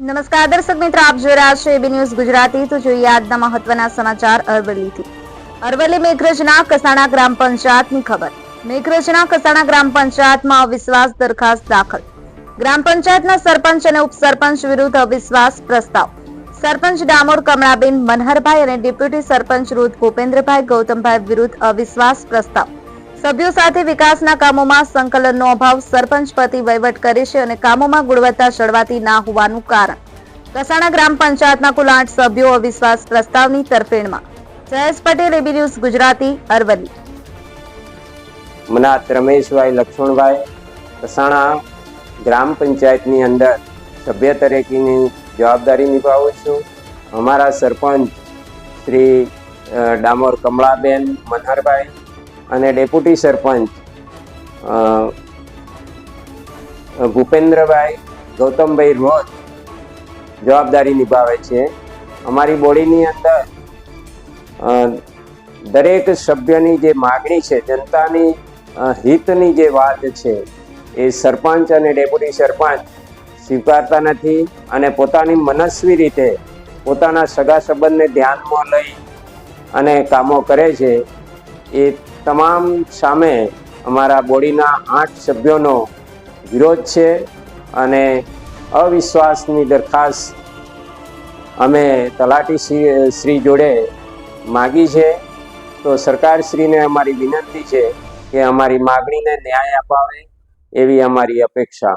નમસ્કાર, દર્શક મિત્રો, આપ જોઈ રહ્યા છો એબી ન્યૂઝ ગુજરાતી. તો જોઈએ આજના મહત્વના સમાચાર અરવલ્લીથી. અરવલ્લી મેઘરજના કસાણા ગ્રામ પંચાયતની ખબર. મેઘરજના કસાણા ગ્રામ પંચાયતમાં અવિશ્વાસ દરખાસ્ત દાખલ. ગ્રામ પંચાયતના સરપંચ અને ઉપસરપંચ વિરુદ્ધ અવિશ્વાસ પ્રસ્તાવ. સરપંચ ડામોર કમળાબેન મનહરભાઈ અને ડેપ્યુટી સરપંચ રૂથ ભૂપેન્દ્રભાઈ ગૌતમભાઈ વિરુદ્ધ અવિશ્વાસ પ્રસ્તાવ. સભ્યો સાથે વિકાસના કામોમાં સંકલનનો અભાવ સરપંચ પતિ વહીવટ કરે છે અને કામોમાં ગુણવત્તા જળવાતી ના હોવાનું કારણ. કસાણા ગ્રામ પંચાયતના કુલ આઠ સભ્યો અવિશ્વાસ પ્રસ્તાવની તરફેણમાં. Jayesh Patel, AB news Gujarati, Aravalli. મનાત Rameshbhai, Laxmanbhai, Kasana ગ્રામ પંચાયતની અંદર સભ્ય તરીકેની જવાબદારી નિભાવું છું. અમારા સરપંચ શ્રી ડામોર કમળાબેન, મનહરભાઈ અને ડેપ્યુટી સરપંચ ભૂપેન્દ્રભાઈ ગૌતમભાઈ રોજ જવાબદારી નિભાવે છે. અમારી બોડીની અંદર દરેક સભ્યની જે માગણી છે, જનતાની હિતની જે વાત છે, એ સરપંચ અને ડેપ્યુટી સરપંચ સ્વીકારતા નથી અને પોતાની મનસ્વી રીતે પોતાના સગા સંબંધને ધ્યાનમાં લઈ અને કામો કરે છે, એ તમામ સામે અમારા બોડીના આઠ સભ્યોનો વિરોધ છે અને અવિશ્વાસની દરખાસ્ત અમે તલાટી શ્રી શ્રી જોડે માગી છે. તો સરકારશ્રીને અમારી વિનંતી છે કે અમારી માગણીને ન્યાય અપાવે એવી અમારી અપેક્ષા.